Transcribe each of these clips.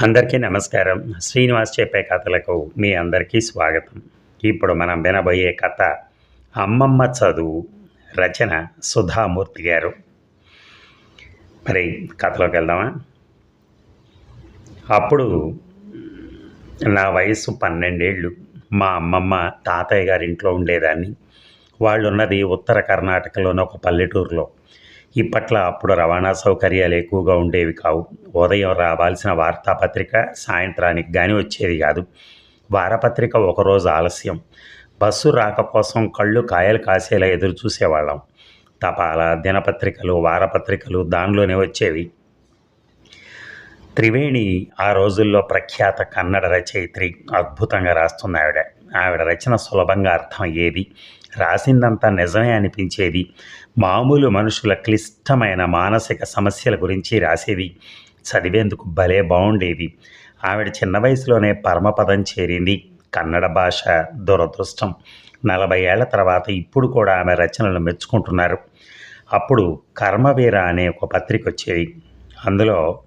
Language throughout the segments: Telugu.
అందరికీ నమస్కారం. శ్రీనివాస్ చెప్పే కథలకు మీ అందరికీ స్వాగతం. ఇప్పుడు మనం వినబోయే కథ అమ్మమ్మ చదువు రచన సుధామూర్తి గారు. మరి కథలోకి వెళ్దామా? అప్పుడు నా వయసు పన్నెండేళ్ళు. మా అమ్మమ్మ తాతయ్య గారి ఇంట్లో ఉండేదాన్ని. వాళ్ళు ఉన్నది ఉత్తర కర్ణాటకలోని ఒక పల్లెటూరులో. ఇప్పట్లో అప్పుడు రవాణా సౌకర్యాలు ఎక్కువగా ఉండేవి కావు. ఉదయం రావాల్సిన వార్తాపత్రిక సాయంత్రానికి కానీ వచ్చేది కాదు. వారపత్రిక ఒకరోజు ఆలస్యం. బస్సు రాక కోసం కళ్ళు కాయలు కాసేలా ఎదురు చూసేవాళ్ళం. తపాలా దినపత్రికలు వారపత్రికలు దానిలోనే వచ్చేవి. త్రివేణి ఆ రోజుల్లో ప్రఖ్యాత కన్నడ రచయిత్రి అద్భుతంగా రాస్తున్న ఆవిడ. ఆవిడ రచన సులభంగా అర్థమయ్యేది రాసిందంతా నిజమే అనిపించేది. మామూలు మనుషుల క్లిష్టమైన మానసిక సమస్యల గురించి రాసేది చదివేందుకు భలే బాగుండేది ఆవిడ చిన్న వయసులోనే పరమపదం చేరింది. కన్నడ భాష దురదృష్టం. నలభై ఏళ్ళ తర్వాత ఇప్పుడు కూడా ఆమె రచనలు మెచ్చుకుంటున్నారు. అప్పుడు కర్మవీర అనే ఒక పత్రిక వచ్చేది. అందులో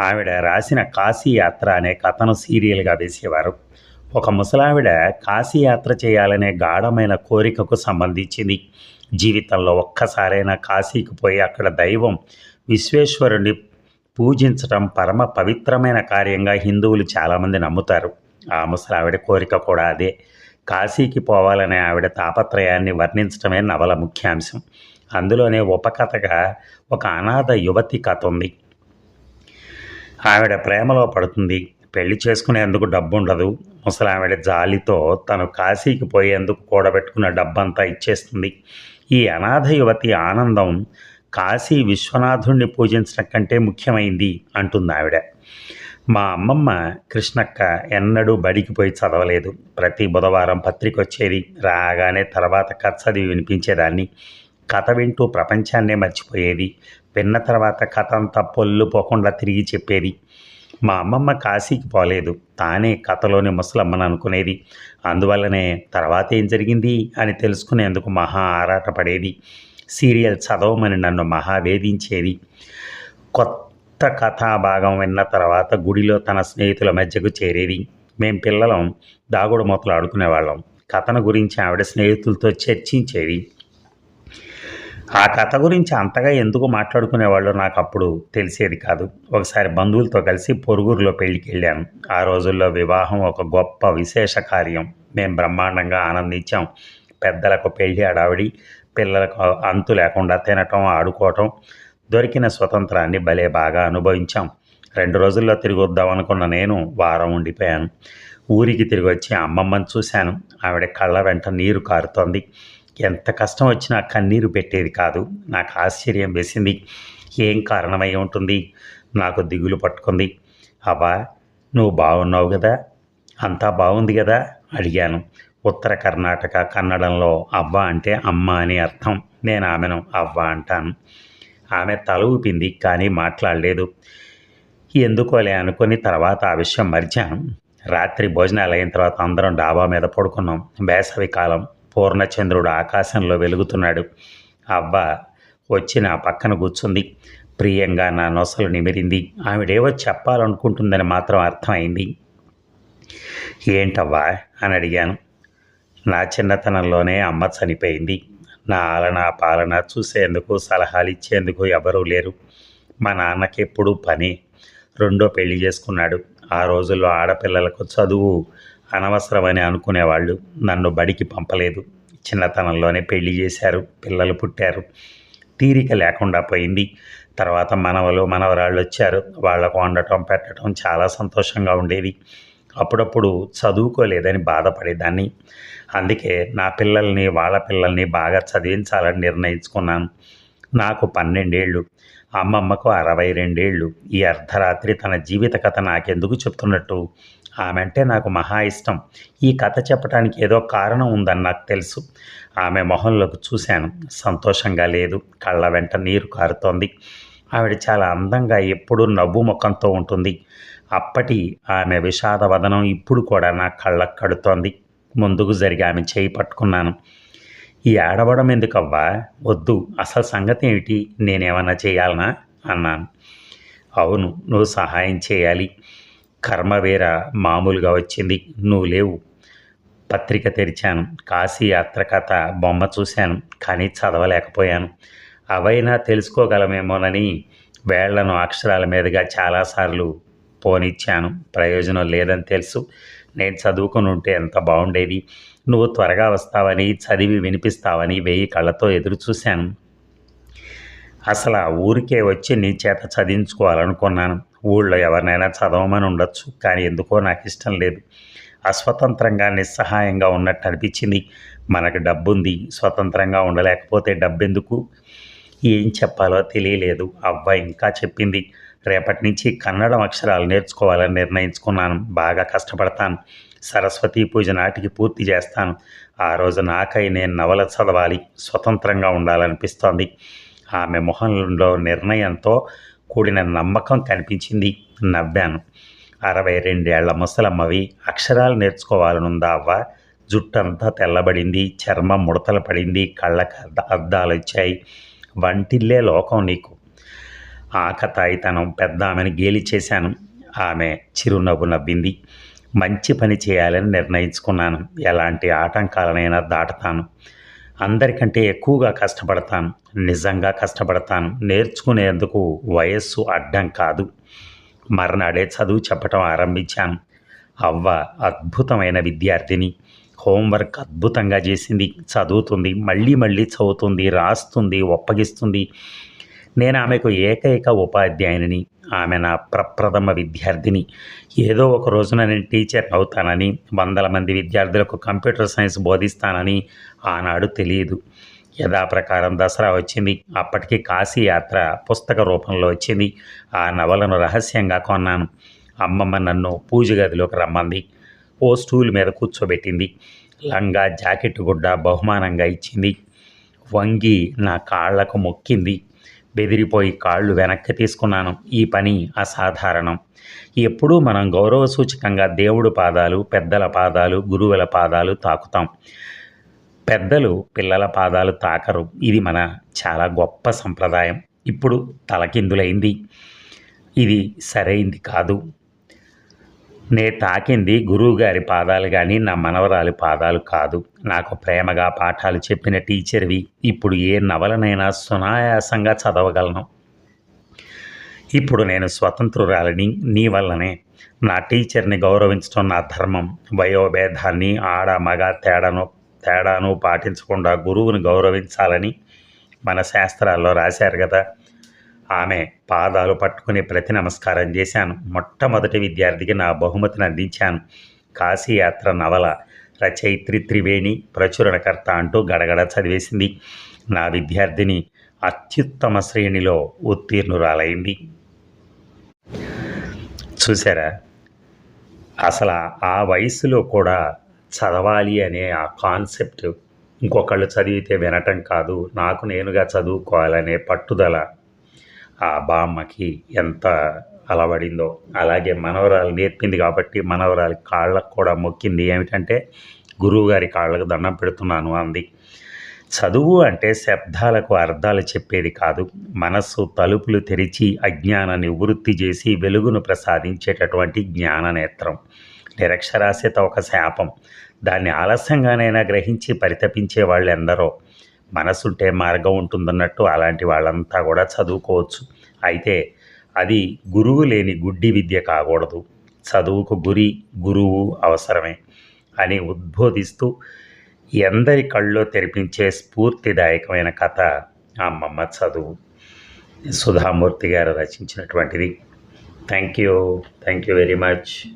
ఆవిడ రాసిన కాశీ యాత్ర అనే కథను సీరియల్గా వేసేవారు. ఒక ముసలావిడ కాశీ యాత్ర చేయాలనే గాఢమైన కోరికకు సంబంధించింది. జీవితంలో ఒక్కసారైనా కాశీకి పోయి అక్కడ దైవం విశ్వేశ్వరుని పూజించటం పరమ పవిత్రమైన కార్యంగా హిందువులు చాలామంది నమ్ముతారు. ఆ ముసలావిడ కోరిక కూడా అదే. కాశీకి పోవాలనే ఆవిడ తాపత్రయాన్ని వర్ణించడమే నవల ముఖ్యాంశం. అందులోనే ఉపకథగా ఒక అనాథ యువతి కథ ఉంది. ఆవిడ ప్రేమలో పడుతుంది. పెళ్ళి చేసుకునేందుకు డబ్బు ఉండదు ముసలావిడ జాలితో తను కాశీకి పోయేందుకు కూడబెట్టుకున్న డబ్బంతా ఇచ్చేస్తుంది. ఈ అనాథ యువతి ఆనందం కాశీ విశ్వనాథుణ్ణి పూజించడం కంటే ముఖ్యమైంది అంటుంది ఆవిడ. మా అమ్మమ్మ కృష్ణక్క ఎన్నడూ బడికి పోయి చదవలేదు. ప్రతి బుధవారం పత్రిక వచ్చేది రాగానే తర్వాత కథ చదివి వినిపించేదాన్ని. కథ వింటూ ప్రపంచాన్నే మర్చిపోయేది. విన్న తర్వాత కథ అంతా పొల్లు పోకుండా తిరిగి చెప్పేది. మా అమ్మమ్మ కాశీకి పోలేదు. తానే కథలోని ముసలమ్మని అనుకునేది. అందువల్లనే తర్వాత ఏం జరిగింది అని తెలుసుకునేందుకు మహా ఆరాటపడేది. సీరియల్ చదవమని నన్ను మహా వేధించేది. కొత్త కథాభాగం విన్న తర్వాత గుడిలో తన స్నేహితుల మధ్యకు చేరేది. మేం పిల్లలం దాగుడు మూతలు ఆడుకునేవాళ్ళం. కథను గురించి ఆవిడ స్నేహితులతో చర్చించేది. ఆ కథ గురించి అంతగా ఎందుకు మాట్లాడుకునేవాళ్ళు నాకు అప్పుడు తెలిసేది కాదు. ఒకసారి బంధువులతో కలిసి పొరుగురులో పెళ్ళికి వెళ్ళాను ఆ రోజుల్లో వివాహం ఒక గొప్ప విశేష కార్యం. మేము బ్రహ్మాండంగా ఆనందించాం. పెద్దలకు పెళ్ళి అడావిడి పిల్లలకు అంతు లేకుండా తినటం ఆడుకోవటం దొరికిన స్వతంత్రాన్ని భలే బాగా అనుభవించాం. రెండు రోజుల్లో తిరిగి వద్దాం అనుకున్న నేను వారం ఉండిపోయాను. ఊరికి తిరిగి వచ్చి అమ్మమ్మని చూశాను. ఆవిడ కళ్ళ వెంట నీరు కారుతోంది. ఎంత కష్టం వచ్చినా కన్నీరు పెట్టేది కాదు. నాకు ఆశ్చర్యం వేసింది. ఏం కారణమై ఉంటుంది? నాకు దిగులు పట్టుకుంది. అబ్బా నువ్వు బాగున్నావు కదా? అంతా బాగుంది కదా? అడిగాను. ఉత్తర కర్ణాటక కన్నడంలో అవ్వ అంటే అమ్మ అని అర్థం. నేను ఆమెను అవ్వ అంటాను. ఆమె తల ఊపింది కానీ మాట్లాడలేదు. ఎందుకోలే అనుకుని తర్వాత ఆ విషయం మరిచాను. రాత్రి భోజనాలు అయిన తర్వాత అందరం డాబా మీద పడుకున్నాం. వేసవి కాలం పూర్ణచంద్రుడు ఆకాశంలో వెలుగుతున్నాడు. అవ్వ వచ్చి నా పక్కన కూర్చుంది. ప్రియంగా నా నొసలు నిమిరింది. ఆవిడేవో చెప్పాలనుకుంటుందని మాత్రం అర్థమైంది. ఏంటవ్వా అని అడిగాను. నా చిన్నతనంలోనే అమ్మ చనిపోయింది. నా ఆలన పాలన చూసేందుకు సలహాలు ఇచ్చేందుకు ఎవరూ లేరు. మా నాన్నకి ఎప్పుడూ పని. రెండో పెళ్ళి చేసుకున్నాడు. ఆ రోజుల్లో ఆడపిల్లలకు చదువు అనవసరమని అనుకునేవాళ్ళు. నన్ను బడికి పంపలేదు. చిన్నతనంలోనే పెళ్ళి చేశారు. పిల్లలు పుట్టారు. తీరిక లేకుండా పోయింది. తర్వాత మనవలు మనవరాళ్ళు వచ్చారు. వాళ్ళకు వండటం పెట్టడం చాలా సంతోషంగా ఉండేది. అప్పుడప్పుడు చదువుకోలేదని బాధపడేదాన్ని. అందుకే నా పిల్లల్ని వాళ్ళ పిల్లల్ని బాగా చదివించాలని నిర్ణయించుకున్నాను. నాకు పన్నెండేళ్ళు అమ్మమ్మకు అరవై రెండేళ్ళు ఈ అర్ధరాత్రి తన జీవిత కథ నాకెందుకు చెప్తున్నట్టు? ఆమె అంటే నాకు మహా ఇష్టం. ఈ కథ చెప్పడానికి ఏదో కారణం ఉందని నాకు తెలుసు. ఆమె మొహంలోకి చూశాను. సంతోషంగా లేదు. కళ్ళ వెంట నీరు కారుతోంది. ఆవిడ చాలా అందంగా ఎప్పుడూ నవ్వు ముఖంతో ఉంటుంది. అప్పటి ఆమె విషాద వదనం ఇప్పుడు కూడా నా కళ్ళకు కడుతోంది. ముందుకు జరిగి ఆమె చేయి పట్టుకున్నాను. ఈ ఆడవడం ఎందుకవ్వా? వద్దు. అసలు సంగతి ఏమిటి? నేనేమన్నా చేయాలనా? అన్నాను. అవును. నువ్వు సహాయం చేయాలి. కర్మవీర మామూలుగా వచ్చింది. నువ్వు లేవు. పత్రిక తెరిచాను. కాశీ యాత్ర కథ బొమ్మ చూశాను. కానీ చదవలేకపోయాను. అవైనా తెలుసుకోగలమేమోనని వేళ్ళను అక్షరాల మీదుగా చాలాసార్లు పోనిచ్చాను. ప్రయోజనం లేదని తెలుసు. నేను చదువుకుని ఉంటే ఎంత బాగుండేది. నువ్వు త్వరగా వస్తావని చదివి వినిపిస్తావని వెయ్యి కళ్ళతో ఎదురు చూశాను. అసలు ఆ ఊరికే వచ్చి నీ చేత చదివించుకోవాలనుకున్నాను. ఊళ్ళో ఎవరినైనా చదవమని ఉండొచ్చు కానీ ఎందుకో నాకు ఇష్టం లేదు. అస్వతంత్రంగా నిస్సహాయంగా ఉన్నట్టు అనిపించింది. మనకు డబ్బుంది స్వతంత్రంగా ఉండలేకపోతే డబ్బెందుకు? ఏం చెప్పాలో తెలియలేదు. అవ్వ ఇంకా చెప్పింది రేపటి నుంచి కన్నడం అక్షరాలు నేర్చుకోవాలని నిర్ణయించుకున్నాను. బాగా కష్టపడతాను. సరస్వతీ పూజ నాటికి పూర్తి చేస్తాను. ఆ రోజు నాకై నేను నవల చదవాలి. స్వతంత్రంగా ఉండాలనిపిస్తోంది. ఆమె మొహంలో నిర్ణయంతో కూడిన నమ్మకం కనిపించింది నవ్వాను. అరవై రెండేళ్ళ ముసలమ్మవి అక్షరాలు నేర్చుకోవాలనుందా అవ్వ జుట్టంతా తెల్లబడింది చర్మం ముడతలు పడింది కళ్ళకు అద్దాలు వచ్చాయి. వంటిల్లే లోకం నీకు. ఆకతాయితనం పెద్ద ఆమెను గేలి చేశాను. ఆమె చిరునవ్వు నవ్వింది. మంచి పని చేయాలని నిర్ణయించుకున్నాను. ఎలాంటి ఆటంకాలనైనా దాటుతాను. అందరికంటే ఎక్కువగా కష్టపడతాను. నిజంగా కష్టపడతాను. నేర్చుకునేందుకు వయస్సు అడ్డం కాదు. మర్నాడే చదువు చెప్పటం ఆరంభించాను. అవ్వ అద్భుతమైన విద్యార్థిని. హోంవర్క్ అద్భుతంగా చేసింది. చదువుతుంది. మళ్ళీ మళ్ళీ చదువుతుంది. రాస్తుంది. ఒప్పగిస్తుంది. నేను ఆమెకు ఏకైక ఉపాధ్యాయుని ఆమె నా ప్రప్రథమ విద్యార్థిని. ఏదో ఒక రోజున నేను టీచర్ అవుతానని వందల మంది విద్యార్థులకు కంప్యూటర్ సైన్స్ బోధిస్తానని ఆనాడు తెలియదు. యథాప్రకారం దసరా వచ్చింది. అప్పటికి కాశీ యాత్ర పుస్తక రూపంలో వచ్చింది. ఆ నవలను రహస్యంగా కొన్నాను. అమ్మమ్మ నన్ను పూజ గదిలోకి రమ్మంది. ఓ స్టూల్ మీద కూర్చోబెట్టింది. లంగా జాకెట్ గుడ్డ బహుమానంగా ఇచ్చింది. వంగి నా కాళ్ళకు మొక్కింది. బెదిరిపోయి కాళ్ళు వెనక్కి తీసుకున్నాను. ఈ పని అసాధారణం. ఎప్పుడూ మనం గౌరవ సూచకంగా దేవుడు పాదాలు పెద్దల పాదాలు గురువుల పాదాలు తాకుతాం. పెద్దలు పిల్లల పాదాలు తాకరు. ఇది మన చాలా గొప్ప సంప్రదాయం. ఇప్పుడు తలకిందులైంది. ఇది సరైంది కాదు. నే తాకింది గురువుగారి పాదాలు కానీ నా మనవరాలి పాదాలు కాదు. నాకు ప్రేమగా పాఠాలు చెప్పిన టీచర్వి ఇప్పుడు ఏ నవలనైనా సునాయాసంగా చదవగలను. ఇప్పుడు నేను స్వతంత్రురాలని నీ వల్లనే. నా టీచర్ని గౌరవించడం నా ధర్మం. వయోభేదాన్ని ఆడ మగ తేడాను తేడాను పాటించకుండా గురువుని గౌరవించాలని మన శాస్త్రాల్లో రాశారు కదా ఆమె పాదాలు పట్టుకుని ప్రతి నమస్కారం చేశాను. మొట్టమొదటి విద్యార్థికి నా బహుమతిని అందించాను. కాశీయాత్ర నవల రచయిత్రి త్రివేణి ప్రచురణకర్త అంటూ గడగడ చదివేసింది. నా విద్యార్థిని అత్యుత్తమ శ్రేణిలో ఉత్తీర్ణురాలైంది. చూసారా అసలు ఆ వయసులో కూడా చదవాలి అనే ఆ కాన్సెప్ట్ ఇంకొకళ్ళు చదివితే వినటం కాదు. నాకు నేనుగా చదువుకోవాలనే పట్టుదల ఆ బామ్మకి ఎంత అలవడిందో. అలాగే మనవరాలు నేర్పింది కాబట్టి మనవరాలి కాళ్ళకు కూడా మొక్కింది. ఏమిటంటే గురువుగారి కాళ్ళకు దండం పెడుతున్నాను అంది. చదువు అంటే శబ్దాలకు అర్థాలు చెప్పేది కాదు. మనస్సు తలుపులు తెరిచి అజ్ఞానాన్ని వృత్తి చేసి వెలుగును ప్రసాదించేటటువంటి జ్ఞాననేత్రం. నిరక్షరాస్యత ఒక శాపం. దాన్ని ఆలస్యంగానైనా గ్రహించి పరితపించే వాళ్ళు ఎందరో మనసుంటే మార్గం ఉంటుందన్నట్టు అలాంటి వాళ్ళంతా కూడా చదువుకోవచ్చు. అయితే అది గురువు లేని గుడ్డి విద్య కాకూడదు. చదువుకు గురి గురువు అవసరమే అని ఉద్బోధిస్తూ ఎందరి కళ్ళలో తెరిపించే స్ఫూర్తిదాయకమైన కథ అమ్మమ్మ చదువు. సుధామూర్తి గారు రచించినటువంటిది. Thank you. Thank you very much.